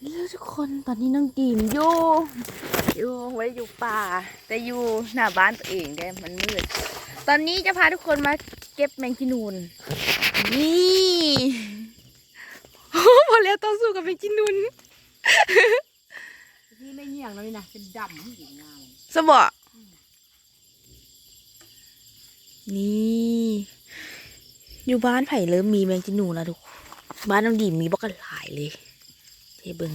แล้วทุกคนตอนนี้น้องดีมอยู่อยู่ไว้อยู่ป่า แต่อยู่หน้าบ้านตัวเองได้มันมืด ตอนนี้จะพาทุกคนมาเก็บแมงกินูนนี่โอ้พอแล้วต้องสู้กับแมงกินูนนี่ไม่เหี่ยงเลยนะเป็นดำหญิงงามสบะนี่ อยู่บ้านไผ่เริ่มมีแมงกินูนแล้วทุกคน บ้านน้องดีมมีบักกันหลายเลยเทเบิง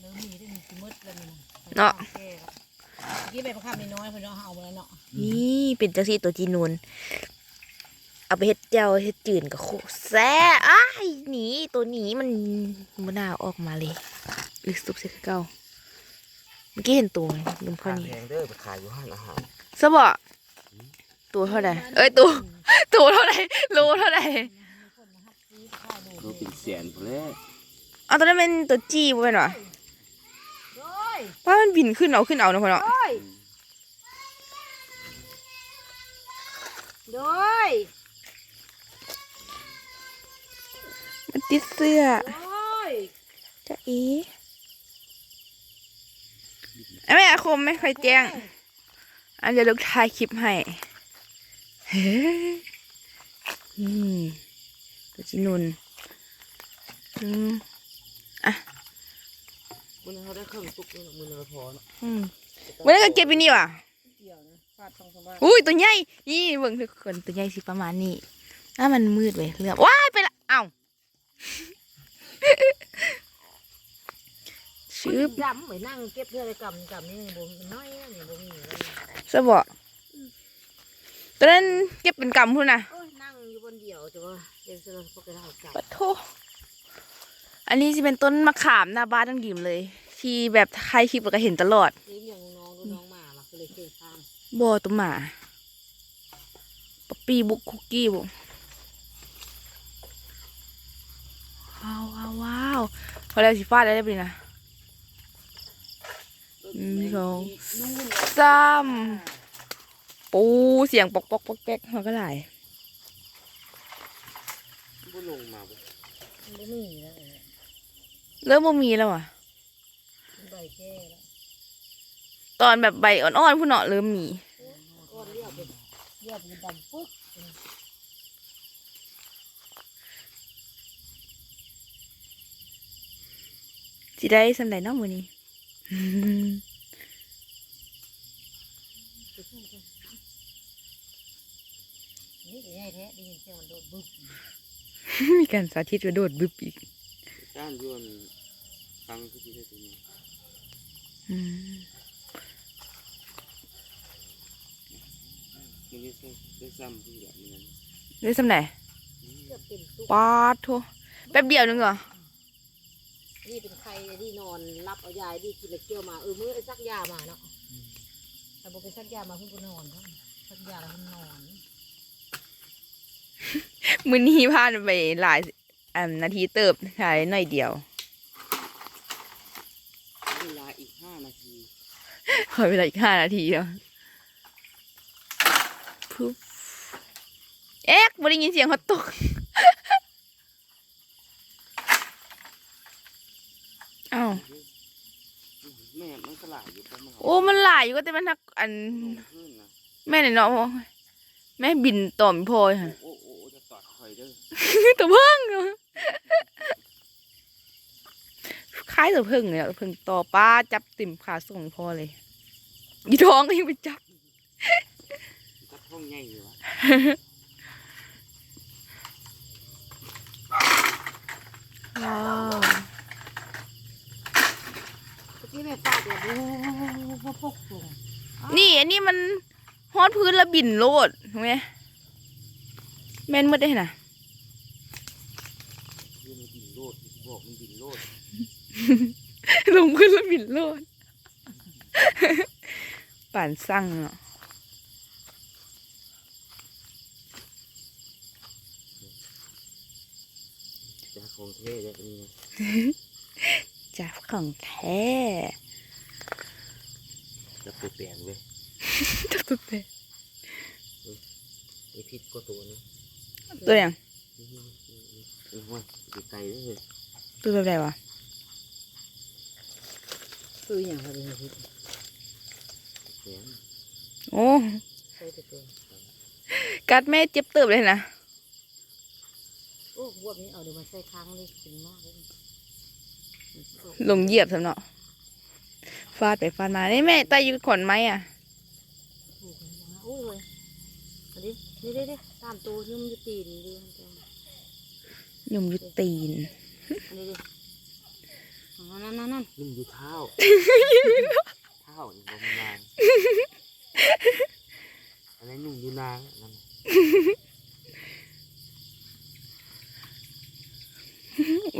เริ่มมีได้มีสิมืดแล้วนี่เนาะแก่แล้วเมื่อกี้ใบมะขามน้อยๆเพิ่นเอาเอาไปแล้วเนาะนี่เป็นจังสีตัวจีนูนเอาไปเฮ็ดเจ้าเฮ็ดจืนกับโคแซ่อ้ายหนีตัวหนีมันมันน่าเอาออกมาเลยหรือซุปเสกเก้าเมื่อกี้เห็นตัวลืมข้อขายนี้แพงเด้อไปขายอยู่ห้างอาหารสบะตัวเท่าไหร่เอ้ยตัวตัวเท่าไหร่โลเท่าไหร่ ก็เป็นแสนพุ่นแหล้วเอาตัวนั้นเป็นตัวจี้บ่เป็นหรอโดยว่ามันบินขึ้นเอาขึ้นเอาเนาะพ่อเนาะโดยโดยมันติดเสื้อโดยจะอีไอ้แม่อาคมไม่ค่อยแจ้ง อันจะลูกถ่ายคลิปให้เฮ้ยอืมตัวจินุน อืมมื้อนี้เขาได้เครื่องตุกแล้วมื้อนี้เราพอเนาะอืมวันนั้นก็เก็บไปนี่ว่ะเกี่ยวนะฟาดตรงสบายอุ้ยตัวใหญ่นี่เบิ่งทุกคนตัวใหญ่สิประมาณนี้ถ้ามันมืดเว้ยเรื่องว้ายไปละเอ้าชืบดำเหมือนนั่งเก็บเพื่ออะไรกำกำนี่บ่มันน้อยนะนี่บ่มีแล้วนี่สบะตัวนั้นเก็บเป็นกำพุ่นนะโอ้ยนั่งอยู่บนเดียวแต่ว่าเดี๋ยวเราพวกเราจับปะโท อันนี้จะเป็นต้นมะขามหน้าบ้านตั้งดิ่มเลย ที่แบบใครคลิปเราก็เห็นตลอดนี่อย่างน้องดูน้องหมามาก็เลยเชื่อข้ามบอตัวหมาปะปีบุกคุกกี้บุว้าวว้าวว้าวพอแล้วสีฟ้าได้แล้วปะนะหนึ่งสองสามปูเสียงปอกปอกปอกแป๊กมันก็หลายบ่ลงมาบ่มันไม่มีแล้ว เริ่มบ่มีแล้วอะ ใบแก่แล้วตอนแบบใบอ่อนๆพุ่นเนาะเริ่มมี ก้อนเรียบเป็นเรียบเป็นดำปึ๊กสิได้สันใดเนาะมื้อนี้ นี่ใหญ่แท้ได้ยินเสียงมันโดดบึ้บมีการสาธิตกระโดดบึบอีก ด้านยวน ฟังคือสิได้ตัวนี้อืมมันได้ซ้ำได้ซ้ำที่แบบนี้นั่นได้สำไหนเกือบเป็นตุ๊กปาดโทแป๊บเดียวนึงเหรอนี่เป็นใครที่นอนรับเอายายที่กินแล้วเกี่ยวมาเออมื้อไอ้ซักยามาเนาะแต่บอกไปซักยามาเพิ่งก็นอนเนาะซักยาแล้วเพิ่งนอนมื้อนี้ผ่านไปหลายอันนาทีเติบถ่ายหน่อยเดียว เวลาอีกห้านาที ขอเวลาอีกห้านาทีแล้วปุ๊บเอ๊ะบ่ได้ยินเสียงเขาตกอ้าวแม่มันก็หลายอยู่ประมาณโอ้ มันหลายอยู่ก็แต่มันทักอันลงขึ้นนะแม่เนี่ยเนาะแม่บินต่อมพลอยค่ะ โอ้โอ้โอ้จะตอดคอยเด้อตัวเพิ่งอะคล้ายตัวเพิ่งเลยอะตัวเพิ่งต่อป้าจับติ่มขาส่งพอเลย ยีท้องก็ยังไปจับจับท้องใหญ่อยู่วะว้าวเมื่อกี้แม่ฟาดเดี๋ยวโอ้โหพกลงนี่อันนี้มันฮอดพื้นแล้วบินโลดถูกไหมแม่นหมดได้น่ะคือมันบินโลดบอกมันบินโลดลงพื้นแล้วบินโลด ป่านสั่งเนาะจากของเท่แบบนี้นะจากของแท้จะเปลี่ยนเว้ยตัวตัวเตะไอพิษก็ตัวนี้ตัวอย่างนี่นี่นี่นี่ว่าไกลๆเลยตัวแบบไหนวะคืออย่างไรเนี่ยพี่เสียง โอ้ใส่ตัวกัดแม่เจ็บเติบเลยนะโอ้บวบนี้เอาเดี๋ยวมาใส่ค้างเลยกินมากเลยลงเหยียบสำเนาะฟาดไปฟาดมานี่แม่ตาอยู่ขอนไม้อะถูกเลยนะโอ้ยอันนี้นี่ได้ดิตามตัวที่มันจะตีนดูมันจะยุ่มอยุตีนอันนี้ดิอ๋อนั่นนั่นนั่นนุ่มอยู่เท้า เท้านี่บ่มีนางอันนี้นุ่มอยู่นางนั่น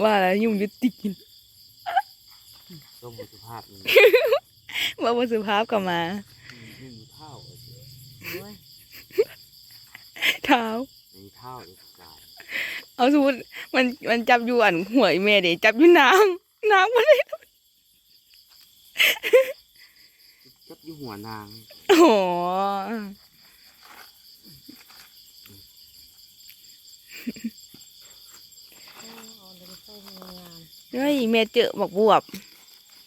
ว่าแล้วยุ่มอยุตีนต้มบุสุภาพนี่ว่าบสุภาพกลับมานุ่มอยู่เท้าเอาสิโอ้ยเท้าในเท้าในกายเอาสมมติมันมันจับอยู่อันหัวไอ้แม่เดี๋ยวจับอยู่น้ำน้ำมันเลย จับอยู่หัวนาง โอ้โหเอาเดี๋ยวมาใส่มันงามเฮ้ยแม่เจอหมักบวบ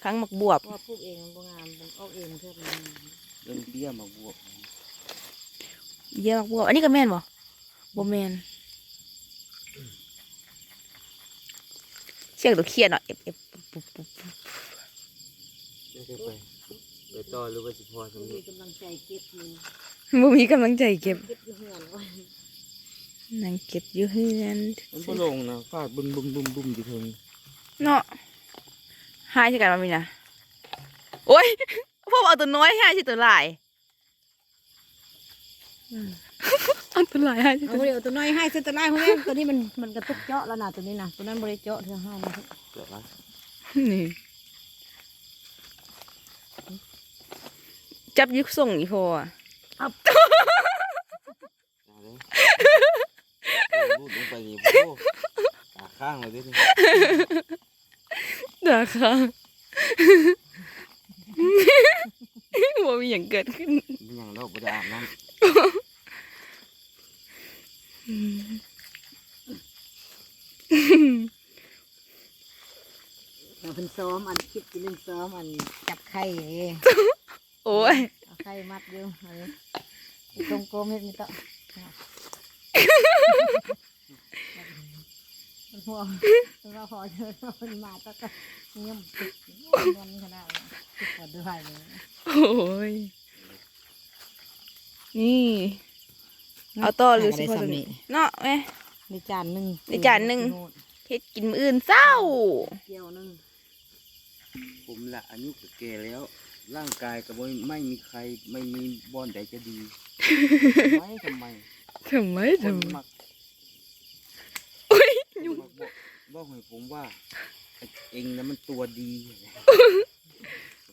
ครั้งหมักบวบเพราะว่าปลูกเองมันบ่งามมันออกเองเพื่อมันงามเอิ้นเบี้ยมาบวกเยี่ยหมักบวบ อันนี้ก็แม่นบ่บ่แม่นเสียงตัวเครียดเนาะเอฟเอฟปุ๊บปุ๊บปุ๊บได้ไป ไปต่อหรือว่าสิพอต้อสำงเร็มีจกำลังใจเก็บมันบ่มีกำลังใจเก็บเก็บอยู่เหือนไว้นั่งเก็บอยู่เฮือนมันบ่ลงนะฟาดบึ้มบึ้มบึ้มบึ้มอยู่เทิงเนาะหายใช่กันมามีนะโอ้ยพวกเอาตัวน้อยหายใช่ตัวหลายอืมเอาตัวหลายหายใช่เอาตัวเดี๋ยวตัวน้อยให้เส้นตัวน้อยเขาเล่นตัวนี้มันมันกระตุกเจาะแล้วนะตัวนี้นะตัวนั้นบริเจาะเธอห้ามาเกิดละนี่ จับยึกส่งอีพออะเอาเลยรูดลงไปนี่โอ้ตาข้างเลยเดิเด้อค่ะว่ามีอย่างเกิดขึ้นเป็นอย่างเราบ่ได้อาบน้เราเป็นซ้อมอันคิดจะเล่นซ้อมอันจับไข่เอง โอ้ยเอาไข่มัดอยู่เอาเลยกลมกลมๆเห็ดนี่ต่อมันหัวมันว่าพอเจอมันมาตะก็เงี้ยมติดมันขนาดนั้นติดกว่าด้วยเลยโอ้ยนี่ เอาต่อหรือสิพอตัวนี้เนาะแม่ในจานหนึ่งในจานหนึ่งเฮ็ดกินมื้ออื่นเศร้าเกี่ยวหนึ่งำผมละอายุก็แก่แล้ว ร่างกายก็บ่ไม่มีใครไม่มีบอนใดจะดีทำไมทำไมทำไมคนทำไมมักอุ้ยคนยุ่งมักบอกบอกให้ผมว่าไอ้เองนะมันตัวดี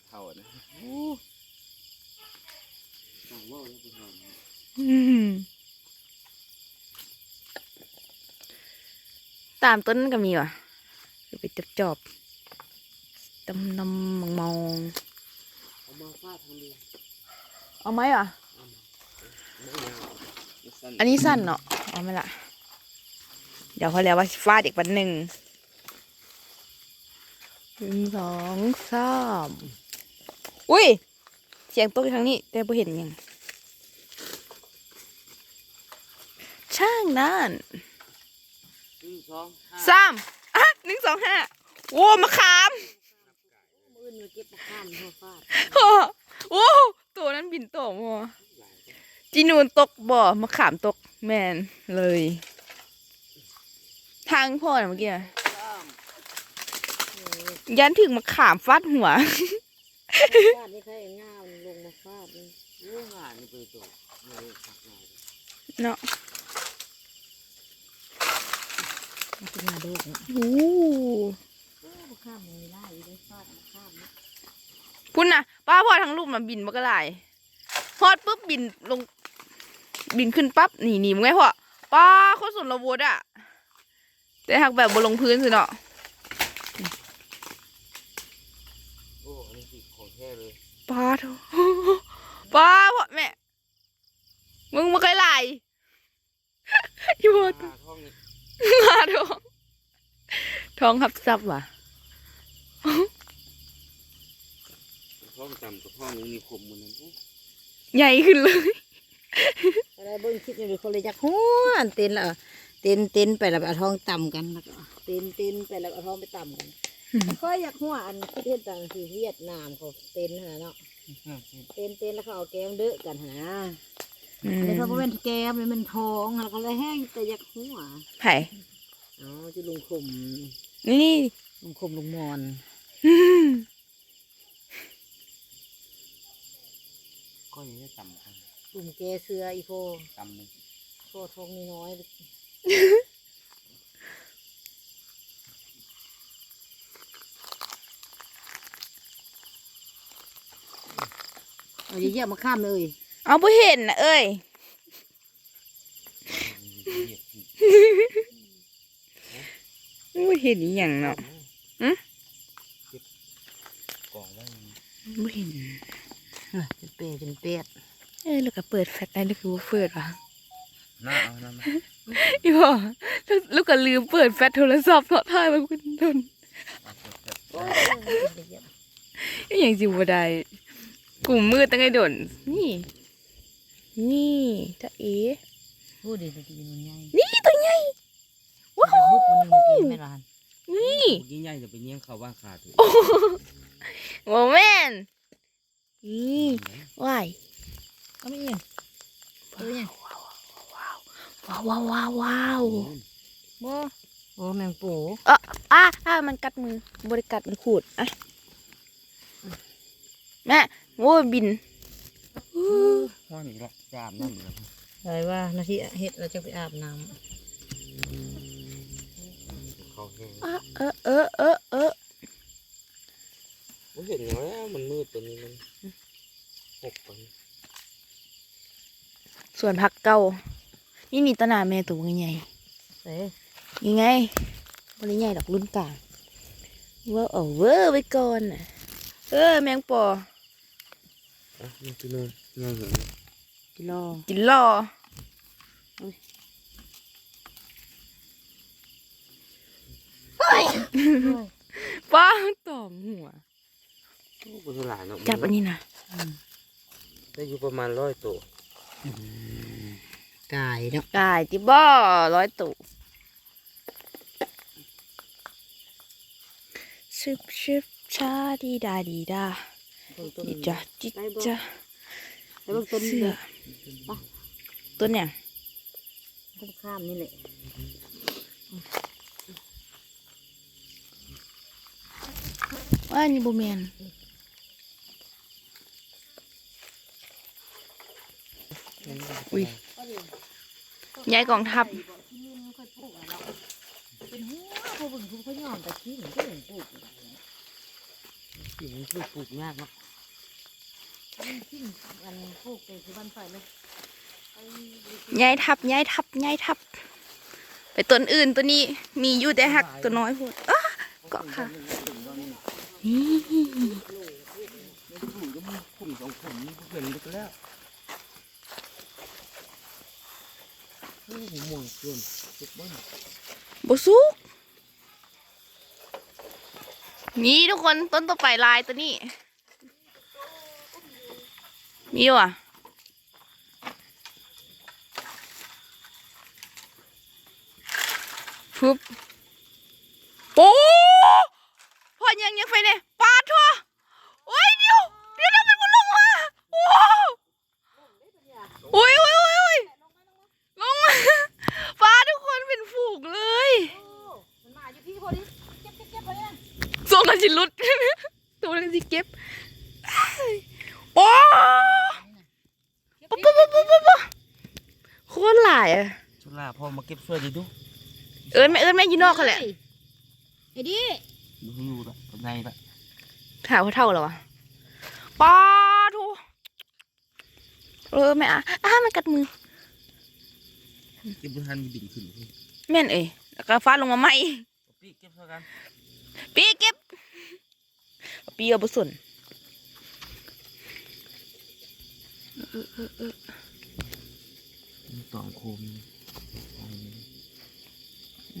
เท่านะโอ้ต่างว่าแล้วไปทำ อืมตามต้นก็มีว่ะเดี๋ยวไปจับจอบตำนำมองมองเอามาฟาดทางดีเอาไหมอะไม่เอาไม่สั้นอันนี้สั้นเนาะเอาไหมล่ะ เดี๋ยวพอแล้วว่าฟาดอีกวันหนึ่งหนึ่งสองสามอุ้ย เสียงตกอยู่ทางนี้ แต่ไ่เห็นหยัง ช่างนั่นหนึ่งสองห้าสามอะหนึ่งสองห้าโอ้มะขาม มือมาเก็บมะขามหัวฟาดโอ้ตัวนั้นบินตกมัวจีนูนตกบ่อมะขามตกแมนเลย ทางพ่อน่ะเมื่อกี้อะยันถึงมะขามฟาดหัวฟาดนี่ใครง่าวลงมาฟาดนี่เรื่องงานนี่ไปตัวไม่ได้พักงานเนาะมันเป็นงาดูกเนี่ยโอ้ มะขามมีได้อยู่ได้ฟาดมะขามนะพุ่นน่ะป้าพ่อทั้งลูกมาบินมากระไรฮอดปุ๊บบินลง บินขึ้นปั๊บหนีหนีมึงไงพ่อป้าเขาสนระวดอะแต่หากแบบบนลงพื้นสิเนาะโอ้อันนี้สิของแท้เลยป้าโถป้าพ่อแม่มึงมาไกลไหลอีโบหาท่องนี่มาท้องท้องหับซับว่ะ ท้องต่ำกับท้องนี้คมมันนั่นโอ้ใหญ่ขึ้นเลย อะไรเบิ่งคลิปนี่คนเลยจักหัวอันเต้นและเต้นเต้นไปแล้วเอาท้องต่ำกันแล้วก็เต้นเต้นไปแล้วเอาท้องไปต่ำกันค่อยอยากหัวอันที่เฮ็ดต่างที่เวียดนามเขาเต้นหั่นน่ะเนาะเต้นเต้นแล้วเขาเอาแก้มเด้อกันหั่นนะอืมแต่เขาบ่เป็นแก้มเลยมันท้องแล้วก็เลยแห้งแต่อยากหัวไผ่อ๋อจะลุงคุมนี่ลุงคุมลุงมอน ก็ยังได้ต่ำกันลุงแกเสืออีโพต่ำหนึ่งโพทองน้อยๆเอาเยอะๆมาข้ามเลย เอาไปเห็นนะเอ้ยเหยียดที่ไม่เห็นอหย่างเนาะอืม เก็บกล่องไว้มัน ไม่เห็นเป็นเปรตเป็นเป็ดเออแล้วก็เปิดแฟลชได้แล้วคือว่าเปิดวะน่าเอานะมาอีพ่อแล้วแล้วก็ลืมเปิดแฟลชโทรศัพท์เนาะถ่ายมาคุณทนเอาเก็บเก็บอหย่างจิบ่ได้กลุ่มมืดตั้งไงโดนนี่ นี่จ้าเอ๋พูดดีดีมันใหญ่นี่ตัวใหญ่ว้าบุวกมันหนึ่งกินไม่รานนี่ยิ่งใหญ่จะไปเงี้ยงเขาว่าขาดถูก โมแมนนี่ว้ายก็ไม่เองตัวใหญ่ว้าวว้าวว้าวว้าวบ่โอ้แมงปูเอออะอะมันกัดมือบริกัดมันขูดอะแม่โอ้ยบินห้อนอีกแล้วจามนั่นอีกแล้วอะไรว่านาทีเฮ็ดเราจะไปอาบน้เขาแห้งอะเออเออเออเออ ผมเห็นแล้วมันมืดตัวนี้มันหกไปส่วนผักเก่า นี่นี่ตวหนาแม่ตัวใหญ่ำเสๆยังไงบริใหญ่ดอกรุ่นกลางเว่าเอาเวอร์ไว้ก่อนน่ะเออแมงปออะนี่คือเลยง่ายเหรอกิโลกินล่อป้าต่อมหัว โอ้กุศลาเนาะจับอันนี้นะได้อยู่ประมาณร้อยตัวกายเนาะกายจิบ่อร้อยตุชึบชึบชาดีดาดีดาต้นต้นจิจ้าจิจ้าแล้วเบิ่งต้นเสือปะต้นเนี่ยต้นข้ามนี่แหละว่านี่บูแมน อุ้ยยายกองทัพที่นี่มันค่อยปลูกอะเนาะเป็นหัวพอเบิ่งทุกเขาย่อมแต่ขี้มันก็เหมือนปลูกสิ่งนี้ปลูกปลูกยากเนาะขี้อันปลูกเป็นคือบ้านไฟเลยไอ้ยายทับยายทับยายทับ ไปต้นอื่นตัวนี้มีอยู่แต่หักตัวน้อยพูดอ้าเกาะค่ะนี่ ถูกก็มีกลุ่มสองกลุ่มนี่ก็เป็นไปแล้วงเกินสุดบ้านบสุกนี่ทุกคนต้นต่อไปลายตัวนี้ มีว่ะฟุบโอ้พอยังยังไฟเนี่ยปาดทั่วโอ้ยเดี๋ยวเดี๋ยวทำไมมันลงมาโอ้โอ้ยโอ้ยโอ้ยโอ้ยลงมาฟ้าทุกคนเป็นฝูงเลย มันมาอยู่ที่คนนี้เก็บเก็บเก็บไปเลย ส่งกันสิลุด ตัวกันสิเก็บโอ้ปุ๊บปุ๊บปุ๊บปุ๊บปุ๊บโคตรหลายอะชุลาพอมาเก็บช่วยดิดูเอิญแม่เอิญแม่อยีนอกเขาแหละไอ้ดิดูอยู่ละข้างในละถามว่าเท่าเหรอวะป้าทูเออแม่อะอะมันกัดมือเก็บบุทันบินขึ้นพี่แม่นเอ้ยแล้วก็ฟ้าลงมาใหม่พี่เก็บเท่ากันปีเก็บ เปีเอาบุส่วนต่อโคม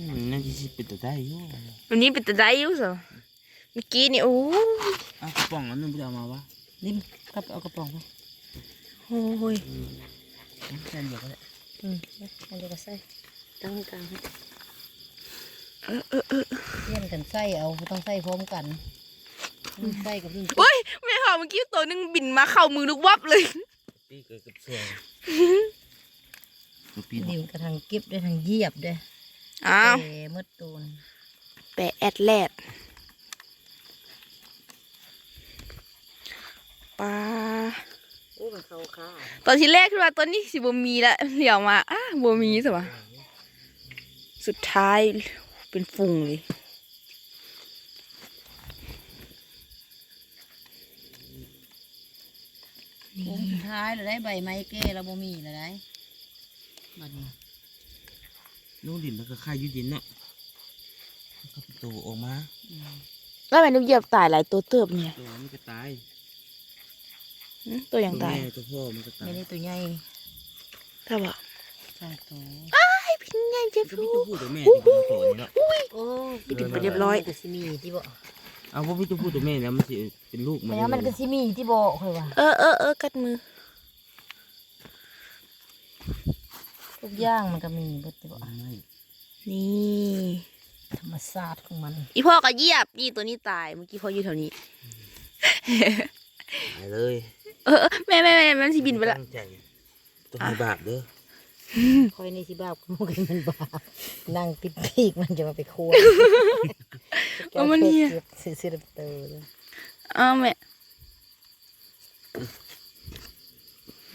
มันน่าจะสิเป็นตัวได้อยู่วันนี้เป็นตะไดอยู่สิเมื่อกี้นี่โอ้ยอ้ากระป๋องอันนึงไม่ได้เอามาวะนิ่มกลับเอากระป๋องไปโอ้ยแค่เดียวก็ได้อืมอันเดียวก็ใส่ตั้งกลางเออเออเออเลี่ยนกันใส่เอาต้องใส่พร้อมกัน นี่ใส่กับนี่โอ้ยแม่ค่ะเมื่อกี้ตัวหนึงบินมาเข้ามือลูกวับเลย ปีเกิดกับเสียงตัวปีดิมกระทางเก็บด้วยทางเหยียบด้วยอ้าว แต่มืดตูนแปะแอดแลดปลาโอ้มันเข้าค่าตอนที่แรกคือว่าตัวนี้สิบมีแล้วเดี๋ยวมาอ้าบมีสิวะสุดท้ายเป็นฝุ่งเลย โอ้สุดท้ายเราได้ใบไม้แก้เราบ่มีเราได้บัดนี้น้องดินแล้วก็ค่ายยืดดินเนาะแล้วก็ประตูออกมาอืมแล้วแม่นุกเหยียบตายหลายตัวเติบเนี่ยตัวมันก็ตายหึตัวอย่างตัวตายแม่ตัวพ่อมันก็ตายไม่ได้ตัวใหญ่ถ้าบอกสองตัวไอ้พี่ใหญ่เจ็บก็ฟูมีตัวผู้ตัวแม่ที่เป็นตัวนี้เนาะโอ้ปิดไปเรียบร้อยมันก็สิมีที่บ่ เอาว่าพี่ตัวผู้ตัวแม่แล้วมันสิเป็นลูกมันแม้มันก็สิมีที่บ่ค่อยว่าเออเออเออกัดมือ ทุกอย่างมันก็มีเบิดที่บ่ไม่นี่ธรรมชาติของมัน อีพ่อก็เหยียบ นี่ตัวนี้ตาย เมื่อกี้พ่ออยู่แถวนี้ตายเลยเออเออแม่แม่แม่มันสิบินไปละตั้งใจตัวมีบาปเด้อ คอยในสิบาปก็มันมันบาปนั่งปิดปีกมันจะมาไปควรเอามันเนี่ยซื้อซื้อเตอเลยอ้าวแม่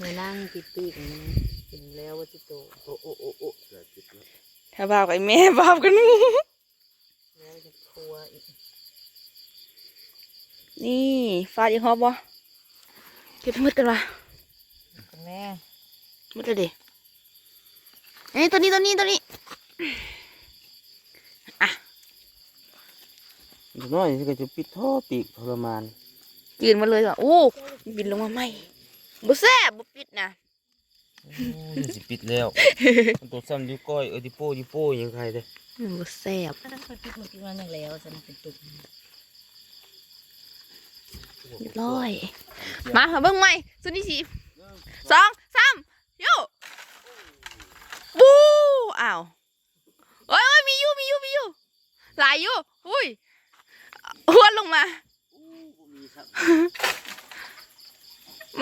มานั่งปิดปีกมันกินแล้วว่าจิโตโอ้โอ้โอ้โอ้เกิดจิตแล้วถ้าบาปกับไอ้แม่บาปกันหมูแล้วจะครัวอีกนี่ฟาดอีกฮอบบ่เก็บมืดกันวะคุณแม่มืดเลยดิ เอ้ยตัวนี้ตัวนี้ตัวนี้เดี๋ยวน้อยสิก็จะปิดท่อปีกทรมานยืนมาเลยว่ะโอ้บินลงมาไหมบ่แซ่บบ่ปิดนะมันสิปิดแล้วมันตัวซ้ำดิวก้อยเออดิโป้ดิโป้ยังใครเด้ออืมบ่แซ่บถ้าต้องไปปิดมันกินมันอย่างแล้วจะมาเป็นตุกเรียบร้อยมาค่ะเบิ่งใหม่สุดที่สี่สองสามโย บูอ้าวโอ้ยมีอยู่มีอยู่มีอยู่หลายอยู่อุ้ยอ้วนลงมา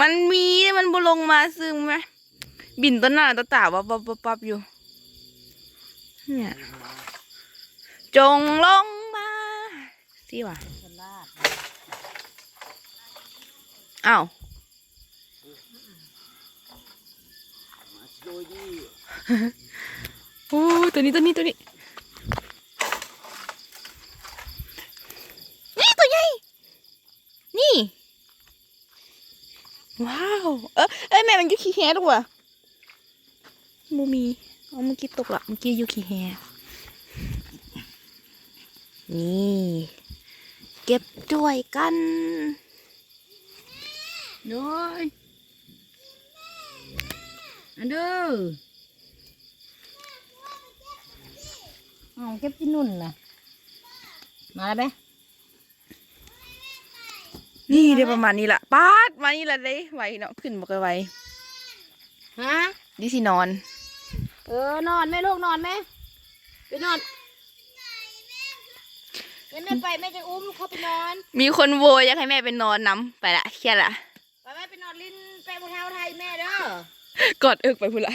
มันมีมันบุลงมาซึงไหมบินต้นหน้าตาตาวับวับวับวับอยู่ เนี่ย จงลงมาสิว่ะคนลาดอ้าว โดยที่ โอ้ยตัวนี้ตัวนี้ตัวนี้นี่ตัวใหญ่นี่ ว้าว เออเอ้ยแม่มันอยูขี้แฮด้วยว่ะมูมีเอาเมื่อกี้ตกละเมื่อกี้อยูขี้แฮนี่ เก็บด้วยกันด้วยอันเด้อ อ๋อเก็บที่นุ่นนะมาแล้วไหมนี่เดี๋ยวประมาณนี้ละปาดมานี่ละได้ไวเนาะขึ้นบอกไวฮะดิสินอน เออนอนไหมลูกนอนไหมไปนอนเดี๋ยวแม่ไปแม่จะอุ้มเขาไปนอน มีคนโวยอยากให้แม่ไปนอนน้ำไปละเครียดละไปแม่ไปนอนลิ้นแปะบนเท้าไทยแม่เด้อกอดเอิกไปพุ่นละ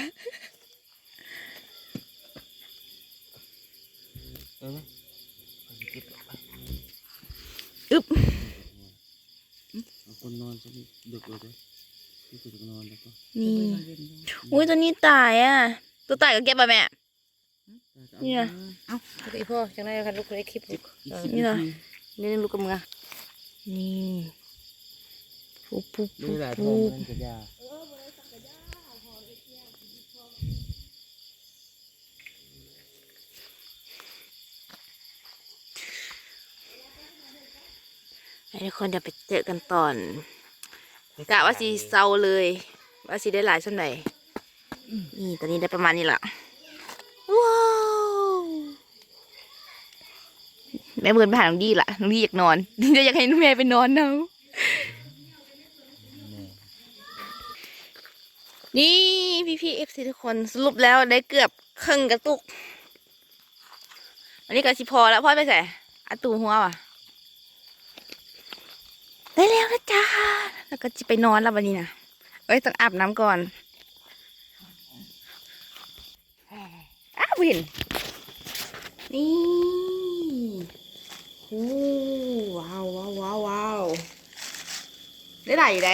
ออเอาสิเก็บเอาอึบเอาคนนอนจะดึกเลยเด้อที่จะนอนแล้วก็นี่อุ้ยตัวนี้ตายอะ ตัวตายก็เก็บไปแม่เนี่ยเอ้าไปพ่อจังไรกันลูกได้คลิปลูกนี่นะนี่ลูกกับมือนี่ปุ๊บปุ๊บไม่ปุ๊บ หลายทอ ปุ๊ ง บ มันจะยา ให้ทุกคนจะไปเจอกันตอนกะว่าสีเซาเลย ว่าสีได้หลายส่วนไหนนี่ตอนนี้ได้ประมาณนี้ละว้าวแม่เบิร์นไปหาน้องดีละน้องดีอยากนอนจะอยากให้น้องแม่ไปนอนเนาะนี่พี่พี่เอฟซีทุกคนสรุปแล้วได้เกือบครึ่งกระตุกวันนี้ก็สิพอแล้วพ่อไปใส่อาตูหัวว่ะ ได้แล้วนะจ๊ะแล้วก็จะไปนอนแล้ววันนี้นะเอ้ยต้องอาบน้ำก่อนอ้าวเห็นนี่โอ้ว้าวว้าวว้าวได้ไหนอยู่ไหน